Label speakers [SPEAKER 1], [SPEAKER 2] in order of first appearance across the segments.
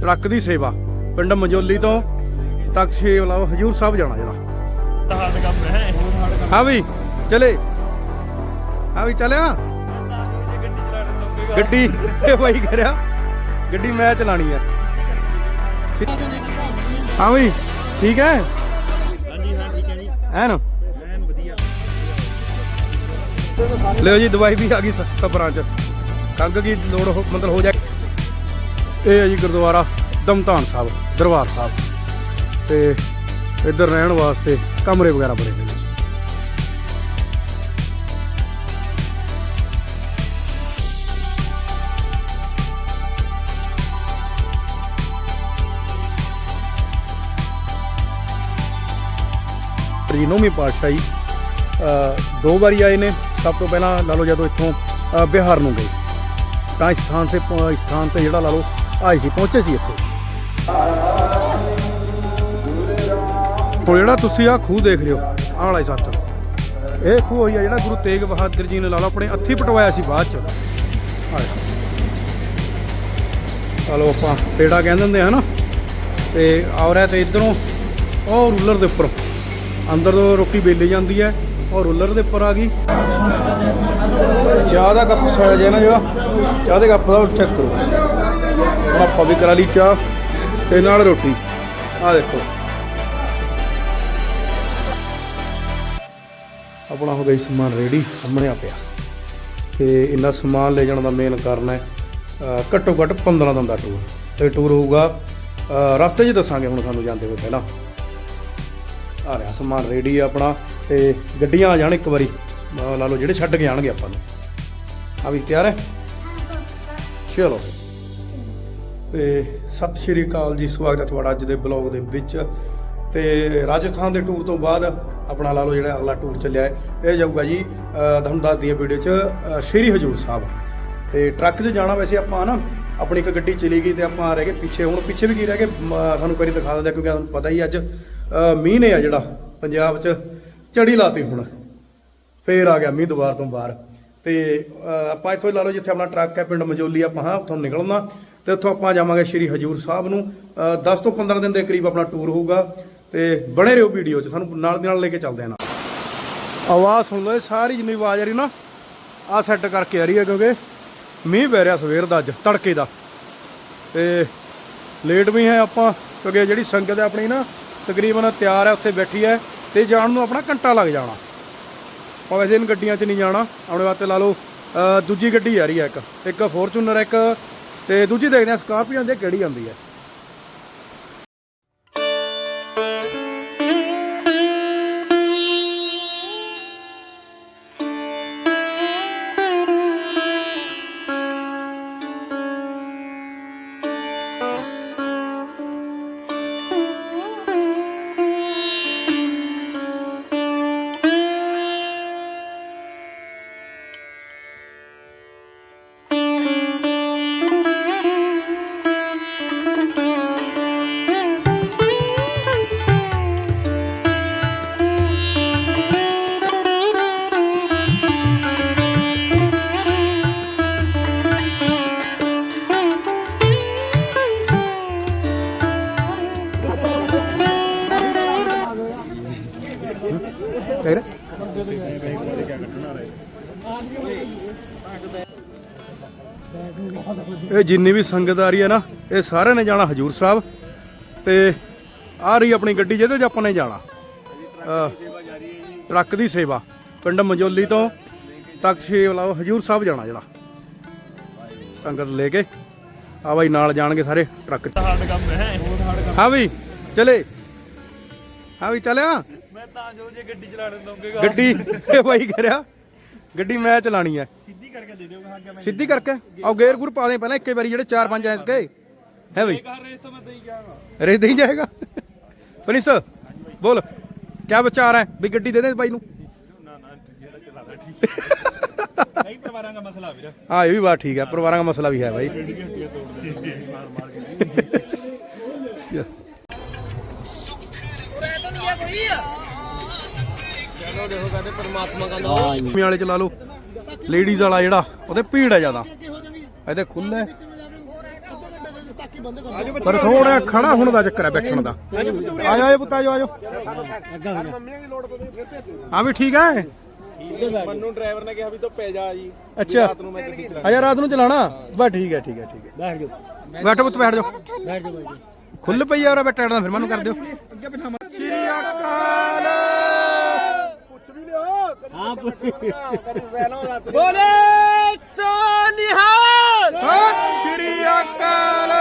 [SPEAKER 1] Truck ਦੀ ਸੇਵਾ। ਪਿੰਡ ਮਜੋਲੀ ਤੋਂ ਤਖਤ ਸ਼੍ਰੀ ਵਾਲਾ ਹਜੂਰ ਸਾਹਿਬ ਜਾਣਾ ਜਿਹੜਾ।
[SPEAKER 2] ਹਾਰਡ ਕੰਮ ਹੈ
[SPEAKER 1] ਹਾਂ ਵੀ, ਚਲੇ। ਹਾਂ ਵੀ, ਚੱਲਿਆ।
[SPEAKER 2] ਗੱਡੀ
[SPEAKER 1] ਇਹ ਬਾਈ ਕਰਿਆ। ਗੱਡੀ ਮੈਂ ਚਲਾਣੀ ਹੈ ਹਾਂ ਵੀ, ਠੀਕ ਹੈ?
[SPEAKER 2] ਹਾਂਜੀ ਹਾਂ ਠੀਕ ਹੈ ਜੀ
[SPEAKER 1] ਐਨ। ਲਿਓ ਜੀ, ਦਵਾਈ ਵੀ ਆ ਗਈ ਸਫਰਾਂ ਚ। ਕੰਗ ਕੀ ਲੋੜ ਮਤਲਬ ਹੋ ਜਾਏ। ਇਹ ਹੈ ਜੀ ਗੁਰਦੁਆਰਾ ਦਮਤਾਨ ਸਾਹਿਬ ਦਰਬਾਰ ਸਾਹਿਬ। ਤੇ ਇੱਧਰ ਰਹਿਣ ਵਾਸਤੇ ਕਮਰੇ ਵਗੈਰਾ ਬਣੇ ਹੋਏ ਨੇ। ਜੀ ਨੌਵੀਂ ਪਾਤਸ਼ਾਹੀ ਅ, ਦੋ ਵਾਰੀ ਆਏ ਨੇ। ਸਭ ਤੋਂ ਪਹਿਲਾਂ ਲਾ ਲਓ ਜਦੋਂ ਇੱਥੋਂ ਬਿਹਾਰ ਨੂੰ ਗਏ। ਤਾਂ ਇਸ ਸਥਾਨ ਸੇ ਇਸ ਸਥਾਨ ਤੇ ਜਿਹੜਾ ਲਾ ਲਓ ਆਏ ਸੀ, ਪਹੁੰਚੇ ਸੀ ਇੱਥੇ। ਹੁਣ ਜਿਹੜਾ ਤੁਸੀਂ ਆ ਖੂਹ ਦੇਖ ਰਹੇ ਹੋ, ਆਹ ਵਾਲਾ ਹੀ ਸੱਚ ਇਹ ਖੂਹ ਹੋਈ ਆ ਜਿਹੜਾ ਗੁਰੂ ਤੇਗ ਬਹਾਦਰ ਜੀ ਨੇ ਲਾ ਲਓ ਆਪਣੇ ਹੱਥੀ ਪਟਵਾਇਆ ਸੀ ਬਾਅਦ ਚ। ਆਹ। ਦੇਖੋ। ਆਪਾਂ ਪੇੜਾ ਕਹਿੰਦੇ ਹੁੰਦੇ ਆ ਨਾ ਤੇ ਔਰ ਤੇ ਇਧਰੋਂ, ਉਹ ਰੂਲਰ ਦੇ ਉੱਪਰ। ਅੰਦਰ ਤੋਂ ਰੋਟੀ ਵੇਲੀ ਜਾਂਦੀ ਹੈ ਔਰ ਰੂਲਰ ਦੇ ਉੱਪਰ ਆ ਗਈ। ਚਾਹ ਦਾ ਕੱਪ ਸਾਈਜ਼ ਹੈ ਨਾ ਜਿਹੜਾ, ਚਾਹ ਦੇ ਕੱਪ ਦਾ ਚੈੱਕ ਕਰੋ। ਹੁਣ ਆਪਾਂ ਵੀ ਕਰਾ ਲਈ ਚਾਹ ਤੇ ਨਾਲ ਰੋਟੀ। ਆ ਦੇਖੋ। ਆਪਣਾ ਹੋ ਗਈ ਸਮਾਨ ਰੈਡੀ ਸਾਹਮਣੇ ਆ ਪਿਆ। ਤੇ ਇੰਨਾ ਸਮਾਨ ਲੈ ਜਾਣ ਦਾ ਮੇਨ ਕਾਰਨ ਹੈ ਘੱਟੋ ਘੱਟ 15 ਦਿਨ ਦਾ ਟੂਰ ਇਹ ਟੂਰ ਹੋਊਗਾ ਰਸਤੇ 'ਚ ਦੱਸਾਂਗੇ ਹੁਣ ਸਾਨੂੰ ਜਾਂਦੇ ਹੋਏ ਪਹਿਲਾਂ। ਆ ਰਿਹਾ ਸਮਾਨ ਰੈਡੀ ਆ ਆਪਣਾ ਤੇ ਗੱਡੀਆਂ ਆ ਜਾਣ ਇੱਕ ਵਾਰੀ। ਲਾ ਲਓ ਜਿਹੜੇ ਛੱਡ ਕੇ ਆਣਗੇ ਆਪਾਂ ਨੂੰ। ਆ ਵੀ ਤਿਆਰ ਹੈ? ਚਲੋ। ਤੇ ਸਤਿ ਸ਼੍ਰੀ ਅਕਾਲ ਜੀ ਸਵਾਗਤ ਹੈ ਤੁਹਾਡਾ ਅੱਜ ਦੇ ਬਲੌਗ ਦੇ ਵਿੱਚ। ਤੇ ਰਾਜਸਥਾਨ ਦੇ ਟੂਰ ਤੋਂ ਬਾਅਦ ਆਪਣਾ ਲਾ ਲਓ ਜਿਹੜਾ ਅਗਲਾ ਟੂਰ ਚੱਲਿਆ ਹੈ ਇਹ ਜਾਊਗਾ ਜੀ ਤੁਹਾਨੂੰ ਦੱਸ ਦਈਏ ਵੀਡੀਓ 'ਚ ਸ਼੍ਰੀ ਹਜੂਰ ਸਾਹਿਬ। ਤੇ ਟਰੱਕ 'ਚ ਜਾਣਾ ਵੈਸੇ ਆਪਾਂ ਨਾ ਆਪਣੀ ਇੱਕ ਗੱਡੀ ਚਲੀ ਗਈ ਤੇ ਆਪਾਂ ਰਹਿ ਗਏ ਪਿੱਛੇ ਹੁਣ ਪਿੱਛੇ ਵੀ ਕੀ ਰਹਿ ਗਏ ਮ, ਤੁਹਾਨੂੰ ਕਰੀ ਦਿਖਾ ਦਿੰਦੇ ਹਾਂ ਕਿਉਂਕਿ ਤੁਹਾਨੂੰ ਪਤਾ ਹੀ ਅੱਜ ਮੀਂਹ ਨੇ ਆ ਜਿਹੜਾ ਪੰਜਾਬ 'ਚ ਝੜੀ ਲਾਤੀ ਹੁਣ। ਫੇਰ ਆ ਗਿਆ ਮੀਂਹ ਦੁਬਾਰ ਤੋਂ ਬਾਹਰ। ਤੇ ਆਪਾਂ ਇੱਥੋਂ ਹੀ ਲਾ ਲਓ ਜਿੱਥੇ ਆਪਣਾ ਟਰੱਕ ਹੈ ਪਿੰਡ ਮਜੋਲੀ ਆਪਾਂ ਹਾਂ ਉੱਥੋਂ ਨਿਕਲਣਾ। ਤੇ ਉੱਥੋਂ ਆਪਾਂ ਜਾਵਾਂਗੇ ਸ਼੍ਰੀ ਹਜੂਰ ਸਾਹਿਬ ਨੂੰ। ਅਹ, 10 ਤੋਂ 15 ਦਿਨ ਦੇ ਕਰੀਬ ਆਪਣਾ ਟੂਰ ਹੋਊਗਾ ਤੇ ਬਣੇ ਰਹੋ ਵੀਡੀਓ 'ਚ। ਸਾਨੂੰ ਨਾਲ ਦੀ ਨਾਲ ਲੈ ਕੇ ਚੱਲਦੇ ਆ ਆਵਾਜ਼ ਸੁਣ ਲਓ ਇਹ ਸਾਰੀ ਜਿੰਨੀ ਆਵਾਜ਼ ਆ ਰਹੀ ਨਾ ਆ ਸੈੱਟ ਕਰਕੇ ਆ ਰਹੀ ਹੈ ਕਿਉਂਕਿ ਮੀਂਹ ਪੈ ਰਿਹਾ ਸਵੇਰ ਦਾ ਅੱਜ ਤੜਕੇ ਦਾ। ਤੇ ਲੇਟ ਵੀ ਹੈ ਆਪਾਂ ਕਿਉਂਕਿ ਜਿਹੜੀ ਸੰਗਤ ਹੈ ਆਪਣੀ ਨਾ ਤਕਰੀਬਨ ਤਿਆਰ ਹੈ ਉੱਥੇ ਬੈਠੀ ਹੈ ਤੇ ਜਾਣ ਨੂੰ ਆਪਣਾ ਘੰਟਾ ਲੱਗ ਜਾਣਾ। ਆਪਾਂ ਵੈਸੇ ਇਨ ਗੱਡੀਆਂ 'ਚ ਨਹੀਂ ਜਾਣਾ ਆਪਣੇ ਵਾਸਤੇ ਲਾ ਲਓ ਦੂਜੀ ਗੱਡੀ ਆ ਰਹੀ ਹੈ ਇੱਕ। ਇੱਕ ਫੋਰਚੂਨਰ ਇੱਕ ਤੇ ਦੂਜੀ ਦੇਖਦੇ ਆ ਸਕਾਰਪੀਓ ਹੈ ਕਿਹੜੀ ਆਉਂਦੀ ਹੈ। ਜਿੰਨੀ ਵੀ ਸੰਗਤ ਆ ਰਹੀ ਹੈ ਨਾ ਇਹ ਸਾਰਿਆਂ ਨੇ ਜਾਣਾ ਹਜੂਰ ਸਾਹਿਬ। ਤੇ ਆ ਰਹੀ ਆਪਣੀ ਗੱਡੀ ਜਿਹਦੇ 'ਚ ਆਪਾਂ ਨੇ ਜਾਣਾ। ਟਰੱਕ ਦੀ ਸੇਵਾ ਪਿੰਡ ਮਜੋਲੀ ਤੋਂ ਤਖਤ ਸ਼੍ਰੀ ਵਾਲਾ ਹਜੂਰ ਸਾਹਿਬ ਜਾਣਾ ਜਿਹੜਾ। ਸੰਗਤ ਲੈ ਕੇ ਆ ਬਾਈ ਨਾਲ ਜਾਣਗੇ ਸਾਰੇ ਟਰੱਕ 'ਚ।
[SPEAKER 2] ਹਾਰਡ ਕੰਮ ਹੈ। ਹੋਰ ਹਾਰਡ ਕੰਮ
[SPEAKER 1] ਹਾਂ। ਵੀ ਚਲੇ। ਹਾਂ ਵੀ ਚੱਲਿਆ।
[SPEAKER 2] ਮੈਂ ਤਾਂ ਜੋ ਜੇ ਗੱਡੀ ਚਲਾਣ ਦਊਂਗਾ
[SPEAKER 1] ਗੱਡੀ ਇਹ ਬਾਈ ਕਰਿਆ। ਗੱਡੀ ਮੈਂ ਚਲਾਣੀ ਹੈ।
[SPEAKER 2] ਸਿੱਧੀ ਕਰਕੇ ਦੇ ਦਿਓਗਾ ਹਾਂ ਮੈਂ
[SPEAKER 1] ਸਿੱਧੀ ਕਰਕੇ? ਆਓ ਗੇਅਰ ਗੁਰ ਪਾ ਦੇ ਪਹਿਲਾਂ ਇੱਕੇ ਵਾਰੀ ਜਿਹੜੇ 4-5 ਐਸ ਗਏ। ਹੈ ਬਈ।
[SPEAKER 2] ਕਰ ਰੇਸ ਤਾਂ ਮੈਂ ਦੇਈ ਜਾਵਾਂਗਾ
[SPEAKER 1] ਰੇਸ ਨਹੀਂ ਜਾਏਗਾ। ਪ੍ਰਿੰਸ ਬੋਲ। ਕੀ ਵਿਚਾਰ ਹੈ? ਵੀ ਗੱਡੀ ਦੇ ਦੇ ਬਾਈ ਨੂੰ।
[SPEAKER 2] ਨਾ ਨਾ ਜਿਹੜਾ ਚਲਾਦਾ ਠੀਕ ਕਈ ਪਰਿਵਾਰਾਂ ਦਾ ਮਸਲਾ ਵੀਰ।
[SPEAKER 1] ਹਾਂ ਇਹ ਵੀ ਬਾਤ ਠੀਕ ਹੈ ਪਰਿਵਾਰਾਂ ਦਾ ਮਸਲਾ ਵੀ ਹੈ ਬਾਈ।
[SPEAKER 2] ਕਹਿੰਦੇ ਪਰਮਾਤਮਾ ਕਹਿੰਦਾ
[SPEAKER 1] ਮੀ ਵਾਲੇ ਚਲਾ ਲਓ। ਲੇਡੀਜ਼ ਵਾਲਾ ਜਿਹੜਾ ਉਹਦੇ ਭੀੜ ਹੈ ਜ਼ਿਆਦਾ। ਇਹਦੇ ਖੁੱਲੇ ਪਰ ਥੋੜਾ ਖੜਾ ਹੁਣ ਦਾ ਚੱਕਰ ਹੈ ਬੈਠਣ ਦਾ। ਆਜੋ ਆਜੋ ਪੁੱਤ ਆਜੋ ਆਜੋ। ਹਾਂ ਵੀ ਠੀਕ ਹੈ।
[SPEAKER 3] ਮੈਨੂੰ ਡਰਾਈਵਰ ਨੇ ਕਿਹਾ ਵੀ ਤੂੰ ਪੈ ਜਾ ਜੀ।
[SPEAKER 1] ਅੱਛਾ। ਅਜਾ ਰਾਤ ਨੂੰ ਚਲਾਣਾ ਬਸ ਠੀਕ ਹੈ ਠੀਕ ਹੈ ਠੀਕ ਹੈ।
[SPEAKER 4] ਬੈਠ ਜਾਓ।
[SPEAKER 1] ਬੈਠੋ ਪੁੱਤ ਬੈਠ ਜਾਓ।
[SPEAKER 4] ਬੈਠ ਜਾਓ ਬਾਈ
[SPEAKER 1] ਖੁੱਲ ਪਈ ਆ ਉਹ ਬੈਠਾ ਫਿਰ ਮੈਨੂੰ ਕਰ ਦਿਓ। ਸ਼੍ਰੀ ਅਕਾਲ।
[SPEAKER 4] ਹਾਂ
[SPEAKER 3] ਬੋਲੇ ਸੋਨਿਹਾਲ
[SPEAKER 1] ਸਤਿ ਸ਼੍ਰੀ ਅਕਾਲ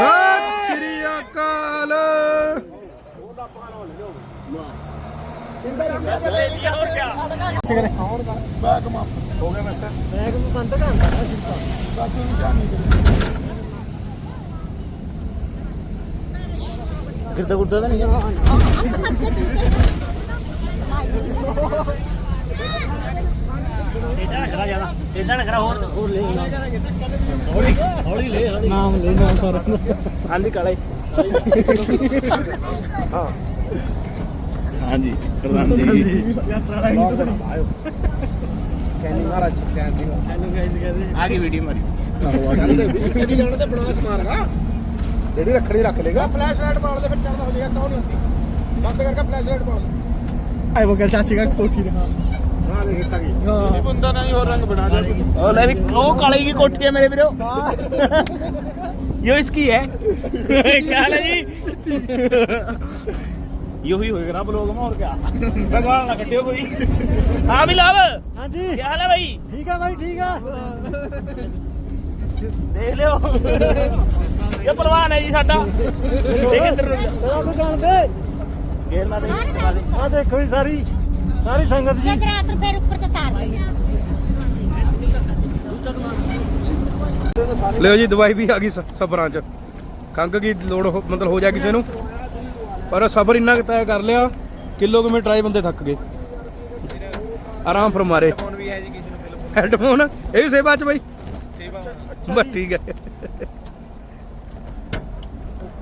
[SPEAKER 1] ਸਤਿ ਸ਼੍ਰੀ ਅਕਾਲ
[SPEAKER 4] ਬੈਗ ਨੂੰ ਬੰਦ ਕਰਦਾ ਗਿਰਦਾ ਗੁਰਦਾ ਤਾਂ ਨਹੀਂ ਇਹਦਾ ਨਾ ਕਰਾ ਜ਼ਿਆਦਾ ਇਹਦਾ ਨਾ ਕਰਾ ਹੋਰ। ਹੋਰ ਲੈ। ਹੌਲੀ ਹੌਲੀ ਲੈ ਹੌਲੀ। ਨਾਮ ਲੈ ਨਾਮ ਸਾਰਾ। ਹਾਂਜੀ ਕਾਲੇ
[SPEAKER 2] ਹਾਂਜੀ ਪ੍ਰਧਾਨ ਜੀ।
[SPEAKER 4] ਹੈਲੋ ਗਾਇਸ ਕਹਦੇ
[SPEAKER 2] ਆ ਗਈ ਵੀਡੀਓ ਮਾਰੀ।
[SPEAKER 1] ਚੱਲੀ ਜਾਣ ਤੇ ਬਣਾ ਸਮਾਰਗਾ ਜਿਹੜੀ ਰੱਖਣੀ ਰੱਖ ਲੇਗਾ ਫਲੈਸ਼ ਲਾਈਟ ਬਾਲ ਦੇ ਫਿਰ ਚੱਲਦਾ ਹੋ ਜਾਏਗਾ ਕੌਣ ਨਹੀਂ ਹੁੰਦੀ ਬੰਦ ਕਰਕੇ ਫਲੈਸ਼ ਲਾਈਟ ਬਾਲ
[SPEAKER 4] ਆਏ ਉਹ ਕਹ ਚਾਚੀ ਦਾ ਕੋਠੀ ਦੇ
[SPEAKER 1] ਹਾਂ ਦੇਖ ਦਿੱਤਾ ਕੀ
[SPEAKER 3] ਇਹ ਬੰਦਾ ਨਹੀਂ ਹੋਰ ਰੰਗ ਬਣਾ ਦੇ
[SPEAKER 2] ਉਹ ਲੈ ਵੀ ਉਹ ਕਾਲੇ ਕੀ ਕੋਠੀ ਹੈ ਮੇਰੇ ਵੀਰੋ यो इसकी है क्या हाल है जी यो ही होएगा ना ब्लॉग में और क्या भगवान ना कटियो कोई हाँ बिलाव
[SPEAKER 4] ਹਾਂਜੀ
[SPEAKER 2] क्या हाल है भाई
[SPEAKER 4] ਠੀਕ ਆ ਬਾਈ ਠੀਕ ਆ
[SPEAKER 2] देख लो ਇਹ ਪਹਿਲਵਾਨ ਹੈ ਜੀ ਸਾਡਾ। ਠੀਕ ਹੈ
[SPEAKER 4] ਤੇਰੇ ਨੂੰ ਜਾਣਦੇ?
[SPEAKER 2] ਗੇਰ ਲਾ ਦੇ
[SPEAKER 4] ਆ ਦੇਖੋ ਜੀ ਸਾਰੀ ਸਾਰੀ ਸੰਗਤ ਜੀ।
[SPEAKER 5] ਰਾਤ ਨੂੰ ਫੇਰ ਉੱਪਰ ਤੇ ਤਾਰ ਲਈ।
[SPEAKER 1] ਲਿਓ ਜੀ ਦਵਾਈ ਵੀ ਆ ਗਈ ਸਬਰਾਂ ਚ। ਖੰਗ ਕੀ ਲੋੜ ਮਤਲਬ ਹੋ ਜਾ ਕਿਸੇ ਨੂੰ। ਪਰ ਸਬਰ ਇੰਨਾ ਤੈਅ ਕਰ ਲਿਆ ਕਿਲੋ ਕਿਲੋਮੀਟਰ ਆਏ ਬੰਦੇ ਥੱਕ ਗਏ। ਆਰਾਮ ਫਰਮਾਰੇ
[SPEAKER 3] ਹੈਡਫੋਨ ਵੀ ਹੈ ਜੀ ਕਿਸੇ ਨੂੰ
[SPEAKER 1] ਹੈਡਫੋਨ ਇਹ ਵੀ ਸੇਵਾ ਚ ਬਾਈ।
[SPEAKER 3] ਸੇਵਾ
[SPEAKER 1] ਬਸ ਠੀਕ ਹੈ।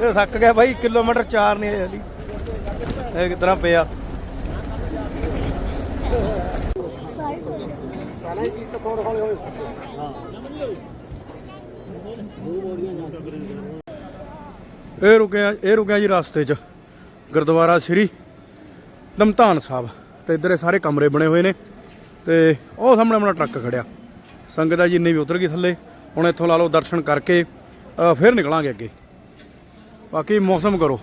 [SPEAKER 1] ਇਹ ਥੱਕ ਗਿਆ ਬਾਈ, ਕਿਲੋਮੀਟਰ 4 ਨਹੀਂ ਆਇਆ ਹਲੀ। ਇਹ ਕਿਤਨਾ ਪਿਆ? ਇਹ ਰੁਕਿਆ ਇਹ ਰੁਕਿਆ ਜੀ ਰਸਤੇ 'ਚ, ਗੁਰਦੁਆਰਾ ਸ੍ਰੀ ਦਮਤਾਨ ਸਾਹਿਬ। ਤੇ ਇੱਧਰ ਇਹ ਸਾਰੇ ਕਮਰੇ ਬਣੇ ਹੋਏ ਨੇ। ਤੇ ਉਹ ਸਾਹਮਣੇ ਆਪਣਾ ਟਰੱਕ ਖੜਿਆ। ਸੰਗਤ ਆ ਜਿੰਨੀ ਵੀ ਉਤਰ ਗਈ ਥੱਲੇ। ਹੁਣ ਇੱਥੋਂ ਲਾ ਲਓ ਦਰਸ਼ਨ ਕਰਕੇ ਫਿਰ ਨਿਕਲਾਂਗੇ ਅੱਗੇ। ਬਾਕੀ ਮੌਸਮ ਕਰੋ।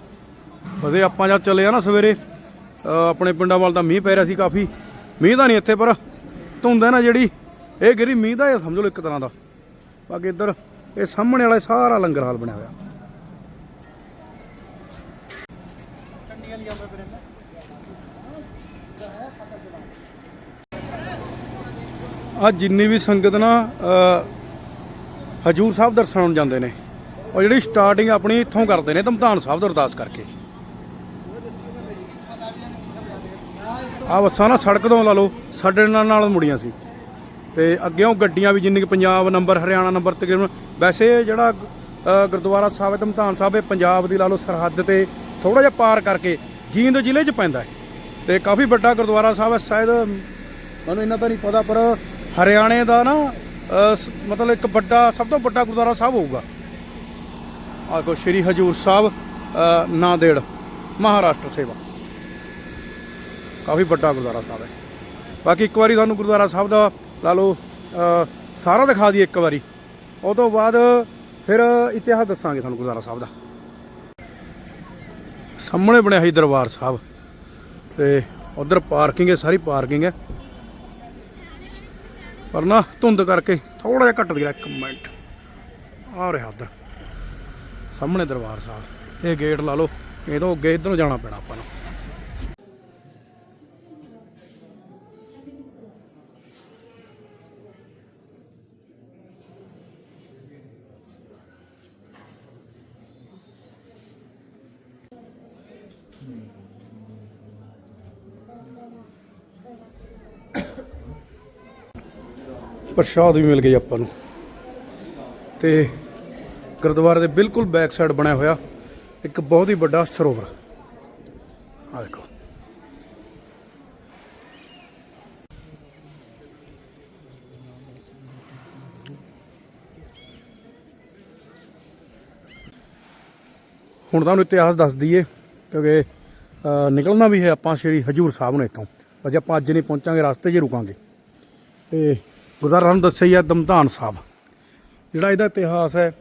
[SPEAKER 1] ਵਦੇ ਆਪਾਂ ਜਦ ਚੱਲੇ ਆ ਨਾ ਸਵੇਰੇ ਆਪਣੇ ਪਿੰਡਾਂ ਵੱਲ ਤਾਂ ਮੀਂਹ ਪੈ ਰਿਹਾ ਸੀ ਕਾਫੀ। ਮੀਂਹ ਤਾਂ ਨਹੀਂ ਇੱਥੇ, ਪਰ ਧੁੰਦ ਹੈ ਨਾ ਜਿਹੜੀ, ਇਹ ਗਿਰੀ ਮੀਂਹ ਦਾ, ਇਹ ਸਮਝ ਲਓ ਇੱਕ ਤਰ੍ਹਾਂ ਦਾ। ਬਾਕੀ ਇੱਧਰ, ਇਹ ਸਾਹਮਣੇ ਵਾਲਾ ਸਾਰਾ ਲੰਗਰ ਹਾਲ ਬਣਿਆ ਹੋਇਆ। ਆ ਜਿੰਨੀ ਵੀ ਸੰਗਤ ਨਾ ਹਜੂਰ ਸਾਹਿਬ ਦਰਸ਼ਨ ਨੂੰ ਜਾਂਦੇ ਨੇ। ਉਹ ਜਿਹੜੀ ਸਟਾਰਟਿੰਗ ਆਪਣੀ ਇੱਥੋਂ ਕਰਦੇ ਨੇ ਧਮਧਾਨ ਸਾਹਿਬ ਤੋਂ ਅਰਦਾਸ ਕਰਕੇ। ਆ ਬੱਸਾਂ ਨਾ ਸੜਕ ਤੋਂ ਲਾ ਲਓ, ਸਾਡੇ ਨਾਲ ਨਾਲ ਮੁੜੀਆਂ ਸੀ। ਤੇ ਅੱਗੇੋਂ ਗੱਡੀਆਂ ਵੀ ਜਿੰਨੀ ਕੁ ਪੰਜਾਬ ਨੰਬਰ, ਹਰਿਆਣਾ ਨੰਬਰ ਤਕਰੀਬਨ, ਵੈਸੇ ਜਿਹੜਾ ਗੁਰਦੁਆਰਾ ਸਾਹਿਬ ਹੈ, ਧਮਧਾਨ ਸਾਹਿਬ ਇਹ ਪੰਜਾਬ ਦੀ ਲਾ ਲਓ ਸਰਹੱਦ ਤੇ ਥੋੜਾ ਜਿਹਾ ਪਾਰ ਕਰਕੇ ਜੀਂਦ ਜ਼ਿਲ੍ਹੇ 'ਚ ਪੈਂਦਾ ਹੈ। ਤੇ ਕਾਫੀ ਵੱਡਾ ਗੁਰਦੁਆਰਾ ਸਾਹਿਬ ਹੈ, ਸ਼ਾਇਦ, ਮੈਨੂੰ ਇਹਨਾਂ ਤਾਂ ਨਹੀਂ ਪਤਾ, ਪਰ ਹਰਿਆਣੇ ਦਾ ਨਾ ਸ- ਮਤਲਬ ਇੱਕ ਵੱਡਾ, ਸਭ ਤੋਂ ਵੱਡਾ ਗੁਰਦੁਆਰਾ ਸਾਹਿਬ ਹੋਊਗਾ। ਆ ਸ਼੍ਰੀ ਹਜੂਰ ਸਾਹਿਬ ਨਾਂਦੇੜ ਮਹਾਰਾਸ਼ਟਰ ਸੇਵਾ। ਕਾਫੀ ਵੱਡਾ ਗੁਰਦੁਆਰਾ ਸਾਹਿਬ ਹੈ। ਬਾਕੀ ਇੱਕ ਵਾਰੀ ਤੁਹਾਨੂੰ ਗੁਰਦੁਆਰਾ ਸਾਹਿਬ ਦਾ ਲਾ ਲਓ ਸਾਰਾ ਦਿਖਾ ਦਈਏ ਇੱਕ ਵਾਰੀ। ਉਹ ਤੋਂ ਬਾਅਦ ਫਿਰ ਇਤਿਹਾਸ ਦੱਸਾਂਗੇ ਤੁਹਾਨੂੰ ਗੁਰਦੁਆਰਾ ਸਾਹਿਬ ਦਾ। ਸਾਹਮਣੇ ਬਣਿਆ ਸੀ ਦਰਬਾਰ ਸਾਹਿਬ। ਤੇ ਉਧਰ ਪਾਰਕਿੰਗ ਹੈ, ਸਾਰੀ ਪਾਰਕਿੰਗ ਹੈ। ਪਰ ਨਾ ਧੁੰਦ ਕਰਕੇ ਥੋੜਾ ਜਿਹਾ ਘੱਟ ਗਿਆ, ਇੱਕ ਮਿੰਟ। ਆ ਰਿਹਾ ਉਧਰ। ਸਾਹਮਣੇ ਦਰਬਾਰ ਸਾਹਿਬ। ਇਹ ਗੇਟ ਲਾ ਲਓ, ਇਹ ਤੋਂ ਅੱਗੇ ਇਧਰੋਂ ਜਾਣਾ ਪੈਣਾ ਆਪਾਂ ਨੂੰ। ਪ੍ਰਸ਼ਾਦ ਵੀ ਮਿਲ ਗਿਆ ਆਪਾਂ ਨੂੰ। ਤੇ ਗੁਰਦੁਆਰੇ ਦੇ ਬਿਲਕੁਲ ਬੈਕ ਸਾਈਡ ਬਣਿਆ ਹੋਇਆ, ਇੱਕ ਬਹੁਤ ਹੀ ਵੱਡਾ ਸਰੋਵਰ। ਆ ਦੇਖੋ। ਹੁਣ ਤੁਹਾਨੂੰ ਇਤਿਹਾਸ ਦੱਸ ਦਈਏ, ਕਿਉਂਕਿ ਨਿਕਲਣਾ ਵੀ ਹੈ ਆਪਾਂ ਸ਼੍ਰੀ ਹਜੂਰ ਸਾਹਿਬ ਨੂੰ ਇੱਥੋਂ। ਅਜੇ ਆਪਾਂ ਅੱਜ ਨਹੀਂ ਪਹੁੰਚਾਂਗੇ, ਰਸਤੇ 'ਚ ਹੀ ਰੁਕਾਂਗੇ। ਤੇ ਗੁਰਦੁਆਰਾ ਨੂੰ ਦੱਸਿਆ ਦਮਦਾਨ ਸਾਹਿਬ। ਜਿਹੜਾ ਇਹਦਾ ਇਤਿਹਾਸ ਹੈ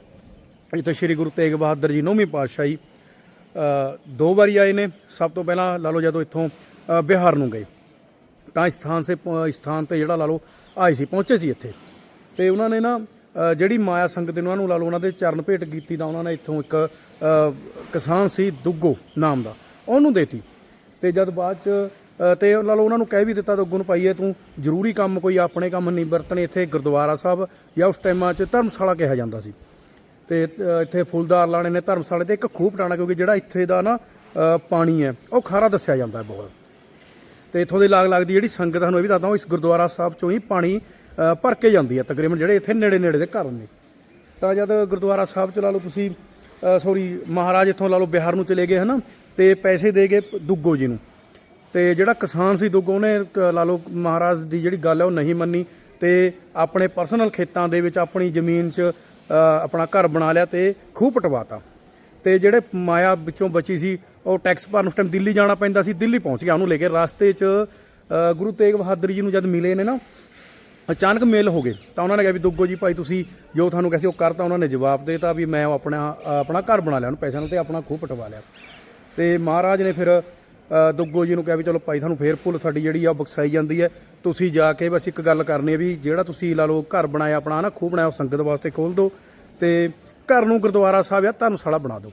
[SPEAKER 1] ਇੱਥੇ ਸ਼੍ਰੀ ਗੁਰੂ ਤੇਗ ਬਹਾਦਰ ਜੀ ਨੌਵੀਂ ਪਾਤਸ਼ਾਹੀ ਦੋ ਵਾਰੀ ਆਏ ਨੇ। ਸਭ ਤੋਂ ਪਹਿਲਾਂ ਲਾ ਲਓ ਜਦੋਂ ਇੱਥੋਂ ਬਿਹਾਰ ਨੂੰ ਗਏ। ਤਾਂ ਇਸ ਸਥਾਨ ਸੇ ਪ- ਸਥਾਨ ਤੇ ਜਿਹੜਾ ਲਾ ਲਓ ਆਏ ਸੀ ਪਹੁੰਚੇ ਸੀ ਇੱਥੇ। ਤੇ ਉਹਨਾਂ ਨੇ ਨਾ ਜਿਹੜੀ ਮਾਇਆ ਸੰਗਤ ਨੇ ਉਹਨਾਂ ਨੂੰ ਲਾ ਲਓ ਉਹਨਾਂ ਦੇ ਚਰਨ ਭੇਟ ਕੀਤੀ ਤਾਂ ਉਹਨਾਂ ਨੇ ਇੱਥੋਂ ਇੱਕ ਕਿਸਾਨ ਸੀ ਦੁੱਗੋ ਨਾਮ ਦਾ ਉਹਨੂੰ ਦੇਤੀ। ਤੇ ਜਦ ਬਾਅਦ ਚ ਅ, ਤੇ ਲਾ ਲਓ ਉਹਨਾਂ ਨੂੰ ਕਹਿ ਵੀ ਦਿੱਤਾ ਦੁੱਗੋ ਨੂੰ ਪਾਈਏ ਤੂੰ ਜ਼ਰੂਰੀ ਕੰਮ ਕੋਈ ਆਪਣੇ ਕੰਮ ਨਹੀਂ ਵਰਤਣੇ ਇੱਥੇ ਗੁਰਦੁਆਰਾ ਸਾਹਿਬ ਜਾਂ ਉਸ ਟਾਈਮਾਂ 'ਚ ਧਰਮਸ਼ਾਲਾ ਕਿਹਾ ਜਾਂਦਾ ਸੀ। ਤੇ ਇੱਥੇ ਫੁੱਲਦਾਰ ਲਾਣੇ ਨੇ ਧਰਮਸ਼ਾਲੇ ਤੇ ਇੱਕ ਖੂਹ ਪਟਾਣਾ, ਕਿਉਂਕਿ ਜਿਹੜਾ ਇੱਥੇ ਦਾ ਨਾ ਪਾਣੀ ਹੈ, ਉਹ ਖਾਰਾ ਦੱਸਿਆ ਜਾਂਦਾ ਹੈ ਬਹੁਤ। ਤੇ ਇੱਥੋਂ ਦੇ ਲਾਗ ਲੱਗਦੀ ਜਿਹੜੀ ਸੰਗਤ ਸਾਨੂੰ ਇਹ ਵੀ ਦੱਸਦਾ ਇਸ ਗੁਰਦੁਆਰਾ ਸਾਹਿਬ ਚੋਂ ਹੀ ਪਾਣੀ ਭਰ ਕੇ ਜਾਂਦੀ ਹੈ, ਤਕਰੀਬਨ ਜਿਹੜੇ ਇੱਥੇ ਨੇੜੇ ਨੇੜੇ ਦੇ ਘਰ ਨੇ। ਤਾਂ ਜਦ ਗੁਰਦੁਆਰਾ ਸਾਹਿਬ ਚ ਲਾ ਲਓ ਤੁਸੀਂ ਸੌਰੀ, ਮਹਾਰਾਜ ਇੱਥੋਂ ਲਾ ਲਓ ਬਿਹਾਰ ਨੂੰ ਚਲੇ ਗਏ, ਹਨਾ? ਤੇ ਪੈਸੇ ਦੇ ਗਏ ਦੁੱਗੋ ਜੀ ਨੂੰ। ਤੇ ਜਿਹੜਾ ਕਿਸਾਨ ਸੀ ਦੁੱਗੋ ਨੇ ਕ- ਲਾ ਲਓ ਮਹਾਰਾਜ ਦੀ ਜਿਹੜੀ ਗੱਲ ਹੈ, ਉਹ ਨਹੀਂ ਮੰਨੀ। ਤੇ ਆਪਣੇ ਪਰਸਨਲ ਖੇਤਾਂ ਦੇ ਵਿੱਚ ਆਪਣੀ ਜ਼ਮੀਨ 'ਚ ਆਪਣਾ ਘਰ ਬਣਾ ਲਿਆ ਤੇ ਖੂਹ ਪਟਵਾਤਾ। ਤੇ ਜਿਹੜੇ ਮਾਇਆ ਵਿੱਚੋਂ ਬਚੀ ਸੀ, ਉਹ ਟੈਕਸ ਭਰਨ ਉਸ ਟਾਈਮ ਦਿੱਲੀ ਜਾਣਾ ਪੈਂਦਾ ਸੀ, ਦਿੱਲੀ ਪਹੁੰਚ ਗਿਆ ਉਹਨੂੰ ਲੈ ਕੇ। ਰਸਤੇ 'ਚ ਗੁਰੂ ਤੇਗ ਬਹਾਦਰ ਜੀ ਨੂੰ ਜਦ ਮਿਲੇ ਨੇ ਨਾ, ਅਚਾਨਕ ਮੇਲ ਹੋ ਗਏ। ਤਾਂ ਉਹਨਾਂ ਨੇ ਕਿਹਾ ਵੀ, ਦੁੱਗੋ ਜੀ ਭਾਈ, ਤੁਸੀਂ ਜੋ ਤੁਹਾਨੂੰ ਕਹੇ ਸੀ ਉਹ ਕਰਤਾ। ਉਹਨਾਂ ਨੇ ਜਵਾਬ ਦੇਤਾ ਵੀ, ਮੈਂ ਉਹ ਆਪਣਾ ਆਪਣਾ ਘਰ ਬਣਾ ਲਿਆ, ਉਹਨੂੰ ਪੈਸਿਆਂ ਨਾਲ ਤੇ ਆਪਣਾ ਖੂਹ ਪਟਵਾ ਲਿਆ। ਤੇ ਮਹਾਰਾਜ ਨੇ ਫਿਰ ਦੁੱਗੋ ਜੀ ਨੂੰ ਕਿਹਾ ਵੀ, ਚਲੋ ਭਾਈ, ਤੁਹਾਨੂੰ ਫੇਰ ਭੁੱਲ ਸਾਡੀ ਜਿਹੜੀ ਆ, ਉਹ ਬਖਸ਼ਾਈ ਜਾਂਦੀ ਹੈ। ਤੁਸੀਂ ਜਾ ਕੇ ਬਸ ਇੱਕ ਗੱਲ ਕਰਨੀ ਹੈ ਵੀ ਜਿਹੜਾ ਤੁਸੀਂ ਲਾ ਲਓ ਘਰ ਬਣਾਇਆ ਆਪਣਾ ਨਾ ਖੂਹ ਬਣਾਇਆ ਉਹ ਸੰਗਤ ਵਾਸਤੇ ਖੋਲ ਦਿਓ ਤੇ ਘਰ ਨੂੰ ਗੁਰਦੁਆਰਾ ਸਾਹਿਬ ਆ ਧਰਮਸ਼ਾਲਾ ਬਣਾ ਦਿਓ।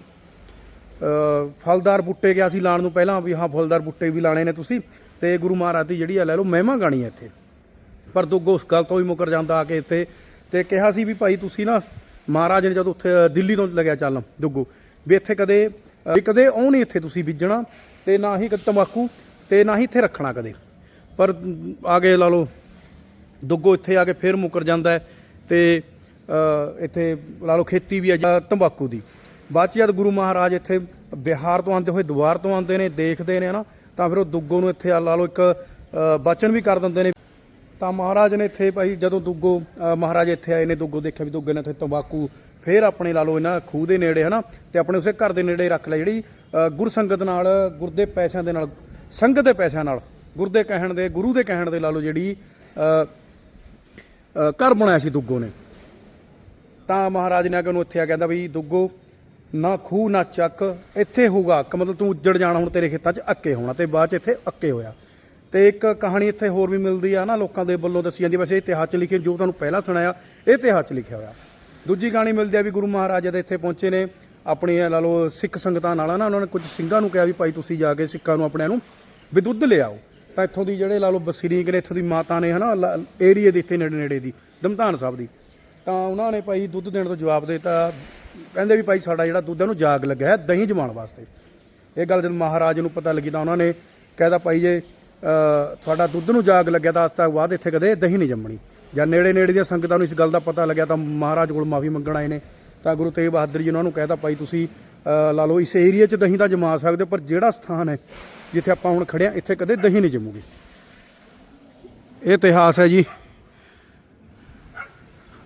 [SPEAKER 1] ਫਲਦਾਰ ਬੁੱਟੇ ਗਿਆ ਸੀ ਲਾਣ ਨੂੰ ਪਹਿਲਾਂ ਵੀ ਹਾਂ, ਫਲਦਾਰ ਬੁੱਟੇ ਵੀ ਲਾਣੇ ਨੇ ਤੁਸੀਂ ਤੇ ਗੁਰੂ ਮਹਾਰਾਜ ਦੀ ਜਿਹੜੀ ਆ ਲੈ ਲਓ ਮਹਿਮਾ ਗਾਣੀ ਹੈ ਇੱਥੇ। ਪਰ ਦੁੱਗੋ ਉਸ ਗੱਲ ਤੋਂ ਵੀ ਮੁਕਰ ਜਾਂਦਾ ਆ ਕੇ ਇੱਥੇ ਤੇ ਕਿਹਾ ਸੀ ਵੀ ਭਾਈ ਤੁਸੀਂ ਨਾ ਮਹਾਰਾਜ ਨੇ ਜਦੋਂ ਉੱਥੇ ਦਿੱਲੀ ਤੋਂ ਲੱਗਿਆ ਚੱਲ ਦੁੱਗੋ, ਵੀ ਇੱਥੇ ਕਦੇ ਕਦੇ ਉਹ ਨਹੀਂ ਇੱਥੇ ਤੁਸੀਂ ਬੀਜਣਾ ਤੇ ਨਾ ਹੀ ਕਦੇ ਤੰਬਾਕੂ ਤੇ ਨਾ ਹੀ ਇੱਥੇ ਰੱਖਣਾ ਕਦੇ। ਪਰ ਅਮ, ਆਗੇ ਲਾ ਲਓ ਦੁੱਗੋ ਇੱਥੇ ਆ ਕੇ ਫੇਰ ਮੁਕਰ ਜਾਂਦਾ ਹੈ ਤੇ ਇੱਥੇ ਲਾ ਲਓ ਖੇਤੀ ਵੀ ਹੈ ਤੰਬਾਕੂ ਦੀ। ਬਾਅਦ ਚ ਜਦ ਗੁਰੂ ਮਹਾਰਾਜ ਇੱਥੇ ਬਿਹਾਰ ਤੋਂ ਆਉਂਦੇ ਹੋਏ ਦੁਆਰ ਤੋਂ ਆਉਂਦੇ ਨੇ ਦੇਖਦੇ ਨੇ ਨਾ ਤਾਂ ਫਿਰ ਉਹ ਦੁੱਗੋ ਨੂੰ ਇੱਥੇ ਲਾ ਲਓ ਇੱਕ ਅ, ਬਚਨ ਵੀ ਕਰ ਦਿੰਦੇ ਨੇ। ਤਾਂ ਮਹਾਰਾਜ ਨੇ ਇੱਥੇ ਭਾਈ ਜਦੋਂ ਦੁੱਗੋ ਮਹਾਰਾਜ ਇੱਥੇ ਆਏ ਨੇ ਦੁੱਗੋ ਦੇਖਿਆ ਵੀ ਦੁੱਗੇ ਨੇ ਇੱਥੇ ਤੰਬਾਕੂ ਫੇਰ ਆਪਣੇ ਲਾ ਲਓ ਇਹਨਾਂ ਖੂਹ ਦੇ ਨੇੜੇ ਹਨਾ ਤੇ ਆਪਣੇ ਉਸੇ ਘਰ ਦੇ ਨੇੜੇ ਰੱਖ ਲਿਆ ਜਿਹੜੀ ਗੁਰਸੰਗਤ ਨਾਲ ਗੁਰਦੇ ਪੈਸਿਆਂ ਦੇ ਨਾਲ ਸੰਗਤ ਦੇ ਪੈਸਿਆਂ ਨਾਲ ਗੁਰ ਦੇ ਕਹਿਣ ਦੇ, ਗੁਰੂ ਦੇ ਕਹਿਣ ਦੇ ਲਾ ਲਓ ਜਿਹੜੀ ਘਰ ਬਣਾਇਆ ਸੀ ਦੁੱਗੋ ਨੇ। ਤਾਂ ਮਹਾਰਾਜ ਨੇ ਆ ਕੇ ਉਹਨੂੰ ਇੱਥੇ ਆ ਕਹਿੰਦਾ ਵੀ ਦੁੱਗੋ, ਨਾ ਖੂਹ, ਨਾ ਚੱਕ, ਇੱਥੇ ਹੋਊਗਾ ਅੱਕ। ਮਤਲਬ ਤੂੰ ਉੱਜੜ ਜਾਣਾ, ਹੁਣ ਤੇਰੇ ਖੇਤਾਂ 'ਚ ਅੱਕੇ ਹੋਣਾ ਤੇ ਬਾਅਦ 'ਚ ਇੱਥੇ ਅੱਕੇ ਹੋਇਆ। ਤੇ ਇੱਕ ਕਹਾਣੀ ਇੱਥੇ ਹੋਰ ਵੀ ਮਿਲਦੀ ਆ ਨਾ, ਲੋਕਾਂ ਦੇ ਵੱਲੋਂ ਦੱਸੀ ਜਾਂਦੀ ਵੈਸੇ ਇਤਿਹਾਸ 'ਚ ਲਿਖੀ, ਜੋ ਤੁਹਾਨੂੰ ਪਹਿਲਾਂ ਸੁਣਾਇਆ ਇਹ ਇਤਿਹਾਸ 'ਚ ਲਿਖਿਆ ਹੋਇਆ। ਦੂਜੀ ਕਹਾਣੀ ਮਿਲਦੀ ਆ ਵੀ ਗੁਰੂ ਮਹਾਰਾਜ ਜਦ ਇੱਥੇ ਪਹੁੰਚੇ ਨੇ, ਆਪਣੀ ਲਾ ਲਓ ਸਿੱਖ ਸੰਗਤਾਂ ਨਾਲ ਨਾ, ਉਹਨਾਂ ਨੇ ਕੁਝ ਸਿੰਘਾਂ ਨੂੰ ਕਿਹਾ ਵੀ ਭਾਈ ਤੁਸੀਂ ਜਾ ਕੇ ਸਿੱਖਾਂ ਨੂੰ ਆਪਣਿਆਂ ਨੂੰ ਵੀ ਦੁੱਧ ਲਿਆਓ। ਤਾਂ ਇੱਥੋਂ ਦੀ ਜਿਹੜੇ ਲਾ ਲਓ ਬਸਰੀਕ ਨੇ ਇੱਥੋਂ ਦੀ ਮਾਤਾ ਨੇ ਹਨਾ ਏਰੀਏ ਦੇ ਇੱਥੇ ਨੇੜੇ ਨੇੜੇ ਦੀ ਦਮਧਾਨ ਸਾਹਿਬ ਦੀ। ਤਾਂ ਉਹਨਾਂ ਨੇ ਭਾਈ ਦੁੱਧ ਦੇਣ ਤੋਂ ਜਵਾਬ ਦੇ ਦਿੱਤਾ। ਕਹਿੰਦੇ ਵੀ ਭਾਈ ਸਾਡਾ ਜਿਹੜਾ ਦੁੱਧ ਹੈ ਜਾਗ ਲੱਗਿਆ ਹੈ ਦਹੀਂ ਜਮਾਉਣ ਵਾਸਤੇ। ਇਹ ਗੱਲ ਜਦ ਮਹਾਰਾਜ ਨੂੰ ਪਤਾ ਲੱਗੀ ਤਾਂ ਉਹਨਾਂ ਨੇ ਕਹਿਦਾ ਭਾਈ ਜੇ ਤੁਹਾਡਾ ਦੁੱਧ ਨੂੰ ਜਾਗ ਲੱਗਿਆ ਤਾਂ ਅੱਜ ਤੱਕ ਬਾਅਦ ਇੱਥੇ ਕਦੇ ਦਹੀਂ ਨਹੀਂ ਜੰਮਣੀ। ਜਾਂ ਨੇੜੇ ਨੇੜੇ ਦੀਆਂ ਸੰਗਤਾਂ ਨੂੰ ਇਸ ਗੱਲ ਦਾ ਪਤਾ ਲੱਗਿਆ ਤਾਂ ਮਹਾਰਾਜ ਕੋਲ ਮਾਫੀ ਮੰਗਣ ਆਏ ਨੇ। ਤਾਂ ਗੁਰੂ ਤੇਗ ਬਹਾਦਰ ਜੀ ਉਹਨਾਂ ਨੂੰ ਕਹਿਤਾ, ਭਾਈ ਤੁਸੀਂ ਲਾ ਲਓ, ਇਸ ਏਰੀਆ 'ਚ ਦਹੀਂ ਤਾਂ ਜਮਾ ਸਕਦੇ ਹੋ, ਪਰ ਜਿਹੜਾ ਸਥਾਨ ਹੈ ਜਿੱਥੇ ਆਪਾਂ ਹੁਣ ਖੜੇ ਆ ਇੱਥੇ ਕਦੇ ਦਹੀਂ ਨਹੀਂ ਜੰਮੂਗੀ। ਇਹ ਇਤਿਹਾਸ ਹੈ ਜੀ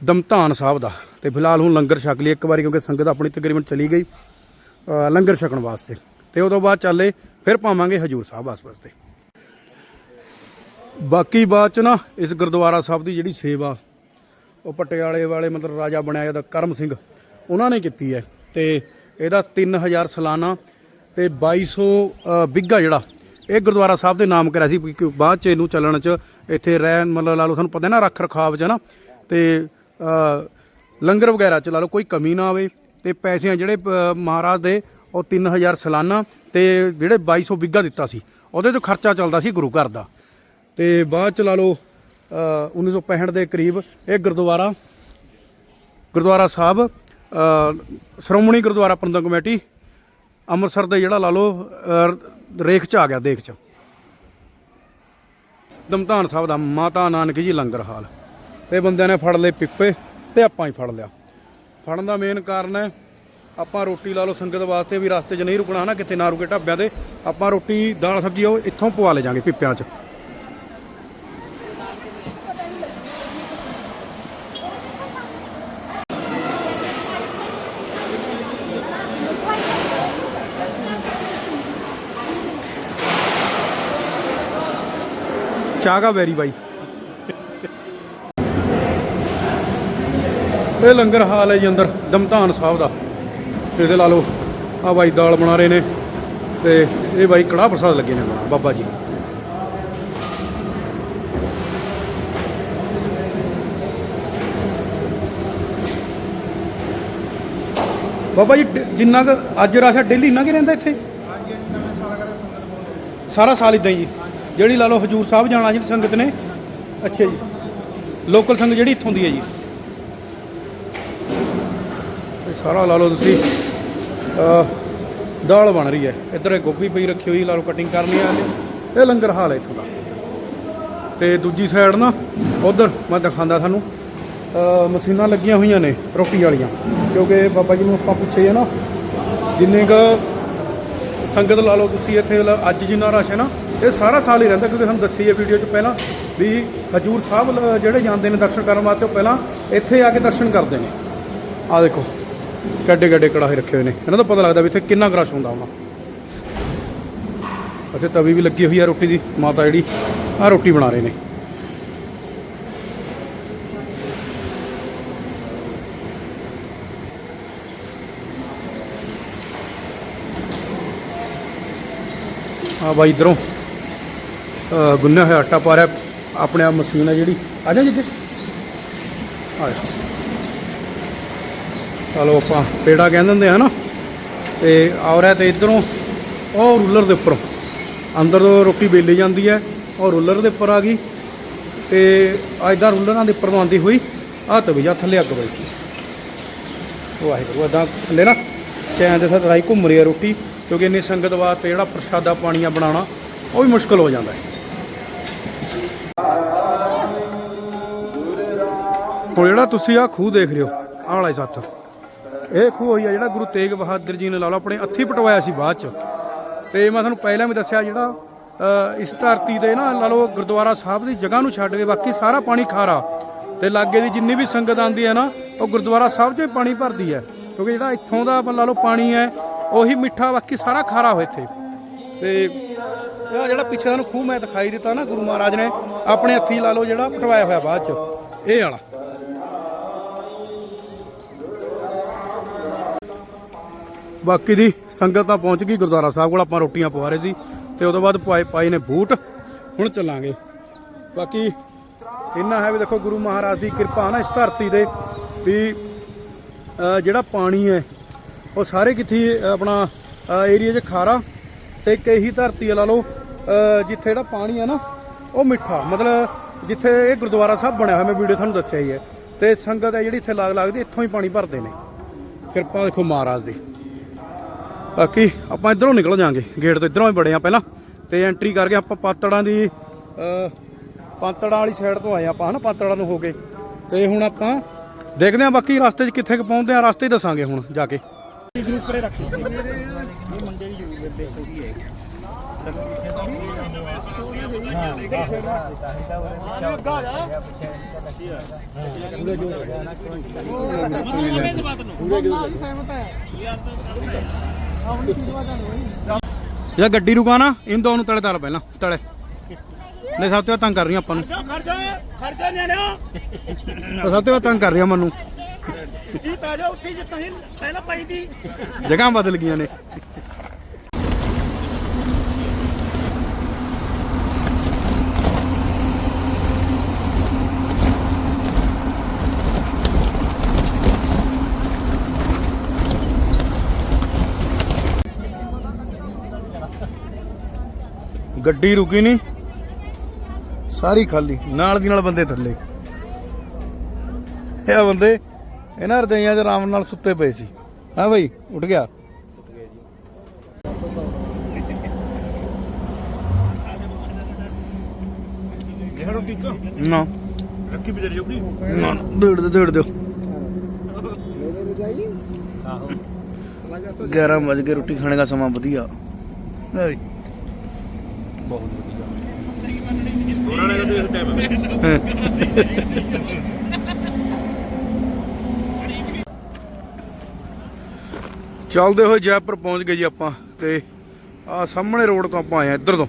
[SPEAKER 1] ਦਮਧਾਨ ਸਾਹਿਬ ਦਾ ਤੇ ਫਿਲਹਾਲ ਹੁਣ ਲੰਗਰ ਛਕ ਲਈ ਇੱਕ ਵਾਰੀ ਕਿਉਂਕਿ ਸੰਗਤ ਆਪਣੀ ਤਕਰੀਬਨ ਚਲੀ ਗਈ ਲੰਗਰ ਛਕਣ ਵਾਸਤੇ। ਤੇ ਉਦੋਂ ਬਾਅਦ ਚੱਲੇ ਫਿਰ ਪਾਵਾਂਗੇ ਹਜੂਰ ਸਾਹਿਬ ਆਸ ਵਾਸਤੇ। ਬਾਕੀ ਬਾਅਦ ਚ ਨਾ, ਇਸ ਗੁਰਦੁਆਰਾ ਸਾਹਿਬ ਦੀ ਜਿਹੜੀ ਸੇਵਾ, ਉਹ ਪਟਿਆਲੇ ਵਾਲੇ ਮਤਲਬ ਰਾਜਾ ਬਣਿਆ ਜਿਹਦਾ ਕਰਮ ਸਿੰਘ, ਉਹਨਾਂ ਨੇ ਕੀਤੀ ਹੈ। ਤੇ ਇਹਦਾ 3000 ਸਾਲਾਨਾ ਤੇ 2200 ਅ, ਬਿੱਗਾ ਜਿਹੜਾ ਇਹ ਗੁਰਦੁਆਰਾ ਸਾਹਿਬ ਦੇ ਨਾਮ ਕਰਿਆ ਸੀ ਕਿਉਂਕਿ ਬਾਅਦ ਚ ਇਹਨੂੰ ਚੱਲਣ ਚ ਇੱਥੇ ਰਹਿਣ ਮਤਲਬ ਲਾ ਲਓ ਤੁਹਾਨੂੰ ਪਤਾ ਨਾ ਰੱਖ ਰਖਾਵ ਚ ਨਾ ਤੇ ਲੰਗਰ ਵਗੈਰਾ ਚ ਲਾ ਲਓ ਕੋਈ ਕਮੀ ਨਾ ਆਵੇ ਤੇ ਪੈਸੇ ਜਿਹੜੇ ਮਹਾਰਾਜ ਦੇ ਉਹ 3000 ਸਾਲਾਨਾ ਤੇ ਜਿਹੜੇ 2200 ਬਿੱਗਾ ਦਿੱਤਾ ਸੀ ਉਹਦੇ ਤੋਂ ਖਰਚਾ ਚੱਲਦਾ ਸੀ ਗੁਰੂ ਘਰ ਦਾ। ਤੇ ਬਾਅਦ ਚ ਲਾ ਲਓ ਅ, 1965 ਦੇ ਕਰੀਬ ਇਹ ਗੁਰਦੁਆਰਾ ਗੁਰਦੁਆਰਾ ਸਾਹਿਬ ਸ਼੍ਰੋਮਣੀ ਗੁਰਦੁਆਰਾ ਪ੍ਰਬੰਧਕ ਕਮੇਟੀ ਅੰਮ੍ਰਿਤਸਰ ਦੇ ਜਿਹੜਾ ਲਾ ਲਓ ਅਹ, ਰੇਖ ਚ ਆ ਗਿਆ ਦੇਖ ਚ। ਦਮਤਾਨ ਸਾਹਿਬ ਦਾ ਮਾਤਾ ਨਾਨਕ ਜੀ ਲੰਗਰ ਹਾਲ। ਤੇ ਬੰਦਿਆਂ ਨੇ ਫੜ ਲਏ ਪਿੱਪੇ ਤੇ ਆਪਾਂ ਹੀ ਫੜ ਲਿਆ। ਫੜਨ ਦਾ ਮੇਨ ਕਾਰਨ ਹੈ ਆਪਾਂ ਰੋਟੀ ਲਾ ਲਓ ਸੰਗਤ ਵਾਸਤੇ ਵੀ ਰਸਤੇ 'ਚ ਨਹੀਂ ਰੁਕਣਾ ਹਨਾ ਕਿਤੇ ਨਾ ਰੁਕੇ ਢਾਬਿਆਂ ਤੇ ਆਪਾਂ ਰੋਟੀ ਦਾਲ ਸਬਜ਼ੀ ਉਹ ਇੱਥੋਂ ਪਵਾ ਲੈ ਜਾਾਂਗੇ ਪਿੱਪਿਆਂ 'ਚ। ਚਾਗਾ ਵੈਰੀ ਬਾਈ। ਇਹ ਲੰਗਰ ਹਾਲ ਹੈ ਜੀ ਅੰਦਰ ਦਮਤਾਨ ਸਾਹਿਬ ਦਾ। ਇਹਦੇ ਲਾ ਲਓ ਆ ਬਾਈ ਦਾਲ ਬਣਾ ਰਹੇ ਨੇ ਤੇ ਇਹ ਬਾਈ ਕੜਾਹ ਪ੍ਰਸਾਦ ਲੱਗੇ ਨੇ ਬਣਾ ਬਾਬਾ ਜੀ। ਬਾਬਾ ਜੀ ਡ- ਜਿੰਨਾ ਕੁ ਅੱਜ ਰਸ਼ ਡੇਲੀ ਨਾ ਕਿ ਰਹਿੰਦਾ ਇੱਥੇ? ਸਾਰਾ ਸਾਲ ਇਦਾਂ ਹੀ ਜੀ। ਜਿਹੜੀ ਲਾ ਲਓ ਹਜੂਰ ਸਾਹਿਬ ਜਾਣਾ ਜੀ ਸੰਗਤ ਨੇ। ਅੱਛਾ ਜੀ। ਲੋਕਲ ਸੰਗਤ ਜਿਹੜੀ ਇੱਥੋਂ ਦੀ ਹੈ ਜੀ। ਇਹ ਸਾਰਾ ਲਾ ਲਓ ਤੁਸੀਂ। ਦਾਲ ਬਣ ਰਹੀ ਹੈ। ਇੱਧਰ ਇਹ ਗੋਭੀ ਪਈ ਰੱਖੀ ਹੋਈ, ਲਾ ਲਓ ਕਟਿੰਗ ਕਰਨੀ ਆ ਇਹ ਲੰਗਰ ਹਾਲ ਹੈ ਇੱਥੋਂ ਦਾ। ਤੇ ਦੂਜੀ ਸਾਈਡ ਨਾ, ਉਧਰ ਮੈਂ ਦਿਖਾਉਂਦਾ ਤੁਹਾਨੂੰ। ਮਸ਼ੀਨਾਂ ਲੱਗੀਆਂ ਹੋਈਆਂ ਨੇ ਰੋਟੀ ਵਾਲੀਆਂ। ਕਿਉਂਕਿ ਬਾਬਾ ਜੀ ਨੂੰ ਆਪਾਂ ਪੁੱਛੇ ਆ ਨਾ, ਜਿੰਨੇ ਕ ਸੰਗਤ ਲਾ ਲਓ ਤੁਸੀਂ ਇੱਥੇ ਅੱਜ ਜਿੰਨਾ ਰਸ਼ ਹੈ ਨਾ ਇਹ ਸਾਰਾ ਸਾਲ ਹੀ ਰਹਿੰਦਾ, ਕਿਉਂਕਿ ਸਾਨੂੰ ਦੱਸੀ ਹੈ ਵੀਡੀਓ 'ਚ ਪਹਿਲਾਂ ਵੀ ਹਜੂਰ ਸਾਹਿਬ ਜਿਹੜੇ ਜਾਂਦੇ ਨੇ ਦਰਸ਼ਨ ਕਰਨ ਵਾਸਤੇ, ਉਹ ਪਹਿਲਾਂ ਇੱਥੇ ਆ ਕੇ ਦਰਸ਼ਨ ਕਰਦੇ ਨੇ। ਆ ਦੇਖੋ ਕੱਡੇ ਕੱਡੇ ਕੜਾਹੇ ਰੱਖੇ ਹੋਏ ਨੇ। ਇਹਨਾਂ ਦਾ ਪਤਾ ਲੱਗਦਾ ਵੀ ਇੱਥੇ ਕਿੰਨਾ ਕੁ ਰਸ਼ ਹੁੰਦਾ ਹੋਣਾ। ਅਤੇ ਤਵੀ ਵੀ ਲੱਗੀ ਹੋਈ ਆ ਰੋਟੀ ਦੀ, ਮਾਤਾ ਜਿਹੜੀ ਆ ਰੋਟੀ ਬਣਾ ਰਹੇ ਨੇ। ਆ ਬਾਈ ਇਧਰੋਂ। ਗੁੰਨਿਆ ਹੋਇਆ ਆਟਾ ਪਾ ਰਿਹਾ, ਆਪਣੇ ਆਪ ਮਸ਼ੀਨ ਹੈ ਜਿਹੜੀ। ਆ ਜਾ ਜਿੱਥੇ। ਆ ਚਲੋ ਆਪਾਂ ਪੇੜਾ ਕਹਿੰਦੇ ਹੁੰਦੇ ਆ ਨਾ। ਤੇ ਆ ਰਿਹਾ ਤੇ ਇਧਰੋਂ, ਉਹ ਰੂਲਰ ਦੇ ਉੱਪਰ। ਅੰਦਰ ਤੋਂ ਰੋਟੀ ਵੇਲੀ ਜਾਂਦੀ ਹੈ, ਉਹ ਰੂਲਰ ਦੇ ਉੱਪਰ ਆ ਗਈ। ਤੇ ਆ ਇਦਾਂ ਰੂਲਰਾਂ ਦੇ ਉੱਪਰ ਆਉਂਦੀ ਹੋਈ ਆ ਤਵੀਆ ਥੱਲੇ ਅੱਗ ਬਈ। ਵਾਹਿਗੁਰੂ ਇਦਾਂ ਥੱਲੇ ਨਾ, ਚੈਨ ਦੇ ਸਾਥ ਰਾਈ ਘੁੰਮ ਰਹੀ ਹੈ ਰੋਟੀ, ਕਿਉਂਕਿ ਇੰਨੀ ਸੰਗਤ ਵਾਸਤੇ ਜਿਹੜਾ ਪ੍ਰਸ਼ਾਦਾ ਪਾਣੀਆਂ ਬਣਾਉਣਾ, ਉਹ ਵੀ ਮੁਸ਼ਕਲ ਹੋ ਜਾਂਦਾ ਹੈ। ਹੁਣ ਜਿਹੜਾ ਤੁਸੀਂ ਆ ਖੂਹ ਦੇਖ ਰਹੇ ਹੋ ਆਹ ਵਾਲਾ ਹੀ ਸੱਤ। ਇਹ ਖੂਹ ਹੋਈ ਆ ਜਿਹੜਾ ਗੁਰੂ ਤੇਗ ਬਹਾਦਰ ਜੀ ਨੇ ਲਾ ਲਓ ਆਪਣੇ ਹੱਥੀ ਪਟਵਾਇਆ ਸੀ ਬਾਅਦ ਚ। ਤੇ ਮੈਂ ਤੁਹਾਨੂੰ ਪਹਿਲਾਂ ਵੀ ਦੱਸਿਆ ਜਿਹੜਾ ਅ, ਇਸ ਧਰਤੀ ਤੇ ਨਾ ਲਾ ਲਓ ਗੁਰਦੁਆਰਾ ਸਾਹਿਬ ਦੀ ਜਗ੍ਹਾ ਨੂੰ ਛੱਡ ਕੇ ਬਾਕੀ ਸਾਰਾ ਪਾਣੀ ਖਾਰਾ। ਤੇ ਲਾਗੇ ਦੀ ਜਿੰਨੀ ਵੀ ਸੰਗਤ ਆਂਦੀ ਹੈ ਨਾ ਉਹ ਗੁਰਦੁਆਰਾ ਸਾਹਿਬ 'ਚੋਂ ਹੀ ਪਾਣੀ ਭਰਦੀ ਹੈ। ਕਿਉਂਕਿ ਜਿਹੜਾ ਇੱਥੋਂ ਦਾ ਲਾ ਲਓ ਪਾਣੀ ਹੈ ਉਹੀ ਮਿੱਠਾ ਬਾਕੀ ਸਾਰਾ ਖਾਰਾ ਹੋਇਆ ਇੱਥੇ। ਤੇ ਇਹ ਜਿਹੜਾ ਪਿੱਛੇ ਤੁਹਾਨੂੰ ਖੂਹ ਮੈਂ ਦਿਖਾਈ ਦਿੱਤਾ ਨਾ ਗੁਰੂ ਮਹਾਰਾਜ ਨੇ ਆਪਣੇ ਹੱਥੀ ਲਾ ਲਓ ਜਿਹੜਾ ਪਟਵਾਇਆ ਹੋਇਆ ਬਾਅਦ 'ਚ ਇਹ ਵਾਲਾ। ਬਾਕੀ ਦੀ ਸੰਗਤ ਤਾਂ ਪਹੁੰਚ ਗਈ, ਗੁਰਦੁਆਰਾ ਸਾਹਿਬ ਕੋਲ ਆਪਾਂ ਰੋਟੀਆਂ ਪਵਾ ਰਹੇ ਸੀ ਤੇ ਉਦੋਂ ਬਾਅਦ ਪਾਏ ਪਾਏ ਨੇ ਬੂਟ। ਹੁਣ ਚੱਲਾਂਗੇ। ਬਾਕੀ ਇੰਨਾ ਹੈ ਵੀ ਦੇਖੋ ਗੁਰੂ ਮਹਾਰਾਜ ਦੀ ਕਿਰਪਾ ਨਾ ਇਸ ਧਰਤੀ ਦੇ ਵੀ ਜਿਹੜਾ ਪਾਣੀ ਹੈ, ਉਹ ਸਾਰੇ ਕਿੱਥੇ ਆਪਣਾ ਏਰੀਆ 'ਚ ਖਾਰਾ ਤੇ ਕਈ ਧਰਤੀ ਆ ਲਾ ਲਓ ਜਿੱਥੇ ਜਿਹੜਾ ਪਾਣੀ ਹੈ ਨਾ, ਉਹ ਮਿੱਠਾ। ਮਤਲਬ ਜਿੱਥੇ ਇਹ ਗੁਰਦੁਆਰਾ ਸਾਹਿਬ ਬਣਿਆ ਹੋਇਆ, ਮੈਂ ਵੀਡੀਓ ਤੁਹਾਨੂੰ ਦੱਸਿਆ ਹੀ ਹੈ। ਤੇ ਸੰਗਤ ਹੈ ਜਿਹੜੀ ਇੱਥੇ ਲਾਗ ਲੱਗਦੀ ਇੱਥੋਂ ਹੀ ਪਾਣੀ ਭਰਦੇ ਨੇ। ਕਿਰਪਾ ਦੇਖੋ ਮਹਾਰਾਜ ਦੀ। ਬਾਕੀ ਆਪਾਂ ਇਧਰੋਂ ਨਿਕਲ ਜਾਾਂਗੇ। ਗੇਟ ਤੋਂ ਇਧਰੋਂ ਹੀ ਬੜੇ ਆ ਪਹਿਲਾਂ। ਤੇ ਐਂਟਰੀ ਕਰਕੇ ਆਪਾਂ ਪਾਤੜਾਂ ਦੀ ਅ, ਪਾਤੜਾਂ ਵਾਲੀ ਸਾਈਡ ਤੋਂ ਆਏ ਆਪਾਂ ਹਨਾ? ਪਾਤੜਾਂ ਨੂੰ ਹੋ ਕੇ। ਤੇ ਹੁਣ ਆਪਾਂ ਦੇਖਦੇ ਆ ਬਾਕੀ ਰਸਤੇ 'ਚ ਕਿੱਥੇ ਪਹੁੰਚਦੇ ਆ ਰਸਤੇ ਹੀ ਦੱਸਾਂਗੇ ਹੁਣ ਜਾ ਕੇ। ਜਿਹੜਾ ਗੱਡੀ ਰੁਕਾ ਨਾ ਇਹਨੂੰ ਦੋ ਨੂੰ ਤਲੇ ਤਲ ਪਹਿਲਾਂ ਤਲੇ। ਨਹੀਂ ਸਭ ਤੋਂ ਤੰਗ ਕਰ ਰਹੀਆਂ ਆਪਾਂ ਨੂੰ।
[SPEAKER 2] ਖਰਚਾ ਖਰਚਾ ਨਿਆਣਿਓ
[SPEAKER 1] ਉਹ ਸਭ ਤੋਂ ਤੰਗ ਕਰ ਰਹੀਆਂ ਮੈਨੂੰ।
[SPEAKER 2] ਜੀ ਪੈ ਜਾ ਉੱਥੇ ਜਿੱਤਾਂ ਸੀ ਪਹਿਲਾਂ ਪਾਈ ਦੀ
[SPEAKER 1] ਜਗ੍ਹਾ ਬਦਲ ਗਈਆਂ ਨੇ। ਗੱਡੀ ਰੁਕੀ ਨਹੀਂ। ਸਾਰੀ ਖਾਲੀ ਨਾਲ ਦੀ ਨਾਲ ਬੰਦੇ ਥੱਲੇ। ਇਹ ਬੰਦੇ ਇਹਨਾਂ ਰਜਾਈਆਂ 'ਚ ਆਰਾਮ ਨਾਲ ਸੁੱਤੇ ਪਏ ਸੀ। ਹਾਂ ਭਾਈ ਉੱਠ ਗਿਆ।
[SPEAKER 2] ਯਾਰੋ ਕਾ
[SPEAKER 1] ਨਾ।
[SPEAKER 2] ਰੱਖੀ ਬਿਜਰ ਜੋਗੀ
[SPEAKER 1] ਨਾ ਡੇੜ ਦੇ ਡੇੜ ਦਿਓ।
[SPEAKER 2] ਆਹੋ।
[SPEAKER 1] ਰੋਟੀ ਖਾਣੇ ਦਾ ਸਮਾਂ ਵਧੀਆ। ਨਹੀਂ
[SPEAKER 2] ਬਹੁਤ ਵਧੀਆ। ਉਹਨਾਂ ਨੇ ਤਾਂ ਟਾਈਮ
[SPEAKER 1] ਚੱਲਦੇ ਹੋਏ ਜੈਪੁਰ ਪਹੁੰਚ ਗਏ ਜੀ ਆਪਾਂ ਤੇ ਆ ਸਾਹਮਣੇ ਰੋਡ ਤੋਂ ਆਪਾਂ ਆਏ ਆ ਇੱਧਰ ਤੋਂ।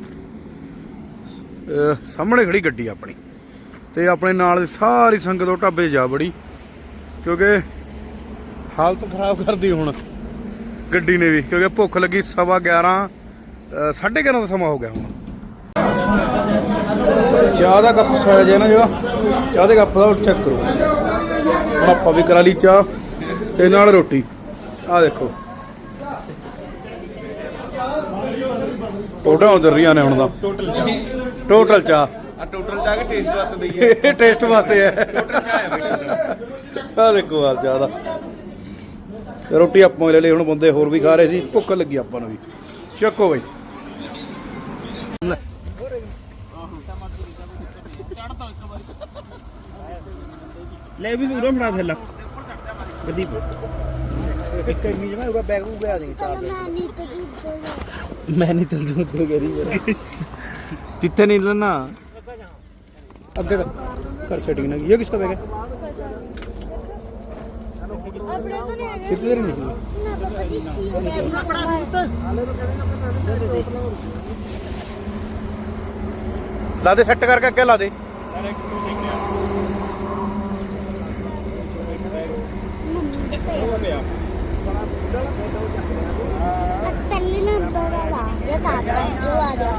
[SPEAKER 1] ਸਾਹਮਣੇ ਖੜੀ ਗੱਡੀ ਆਪਣੀ। ਤੇ ਆਪਣੇ ਨਾਲ ਦੀ ਸਾਰੀ ਸੰਗਤ ਉਹ ਢਾਬੇ ਜਾ ਬੜੀ ਕਿਉਂਕਿ ਹਾਲਤ ਖਰਾਬ ਕਰਦੀ ਹੁਣ ਗੱਡੀ ਨੇ ਵੀ ਕਿਉਂਕਿ ਭੁੱਖ ਲੱਗੀ ਸਵਾ 11 ਅਹ ਸਾਢੇ 11 ਦਾ ਸਮਾਂ ਹੋ ਗਿਆ ਹੁਣ। ਚਾਹ ਦਾ ਕੱਪ ਸਾਈਜ਼ ਹੈ ਨਾ ਜਿਹੜਾ ਚਾਹ ਦੇ ਕੱਪ ਦਾ ਚੈੱਕ ਕਰੋ। ਹੁਣ ਆਪਾਂ ਵੀ ਕਰਾ ਲਈ ਚਾਹ ਤੇ ਨਾਲ ਰੋਟੀ। ਆ ਦੇਖੋ। ਟੋਟਲ ਉਧਰ ਰਹੀਆਂ ਨੇ ਹੁਣ ਦਾ
[SPEAKER 3] ਟੋਟਲ ਚਾਹ।
[SPEAKER 1] ਟੋਟਲ ਚਾਹ।
[SPEAKER 3] ਆ ਟੋਟਲ ਚਾਹ ਕੇ ਟੇਸਟ ਵਾਸਤੇ ਦਈਏ
[SPEAKER 1] ਇਹ ਟੇਸਟ ਵਾਸਤੇ ਹੈ।
[SPEAKER 3] ਟੋਟਲ ਚਾਹ ਹੈ ਬਈ
[SPEAKER 1] ਆ ਦੇਖੋ ਹਾਲ ਚਾਹ ਦਾ। ਰੋਟੀ ਆਪਾਂ ਲੈ ਲਈ ਹੁਣ ਬੰਦੇ ਹੋਰ ਵੀ ਖਾ ਰਹੇ ਸੀ। ਭੁੱਖ ਲੱਗੀ ਆਪਾਂ ਨੂੰ ਵੀ। ਚੱਕੋ ਬਈ।
[SPEAKER 2] ਲੈ ਵੀ ਉਰੇ ਫੜਾ ਥੱਲਾ ਪ੍ਰਦੀਪ
[SPEAKER 1] ਇੱਕ ਕਮੀ ਜਮਾ ਉਹਦਾ ਬੈਗ ਉਹ ਗਿਆ ਨਹੀਂ ਤਾਰ ਦੇ ਮੈਂ ਨਹੀਂ ਤੇ ਮੈਂ ਨਹੀਂ ਤੇ ਦੂਰ ਤੋਂ ਗਰੀ ਮੇਰਾ ਤਿੱਥੇ ਨਹੀਂ ਲੈਣਾ ਅੱਗੇ ਕਰ ਸੈਟਿੰਗ ਨਾ ਇਹ ਕਿਸ ਦਾ ਬੈਗ
[SPEAKER 5] ਹੈ ਆਪਣੇ ਤੋਂ ਨਹੀਂ
[SPEAKER 1] ਹੈਗਾ ਕਿੱਥੇ
[SPEAKER 5] ਨਹੀਂ ਨਾ ਬਾਬਾ ਜੀ ਸੀ
[SPEAKER 1] ਆਪਣਾ ਪੜਾ ਦੂਤ ਲਾ ਦੇ ਸੈੱਟ ਕਰਕੇ ਅੱਗੇ ਲਾ ਦੇ।
[SPEAKER 5] അല്ലയോ പത്തല്ലിന് എന്തോ ഇതാ ചാത്തോ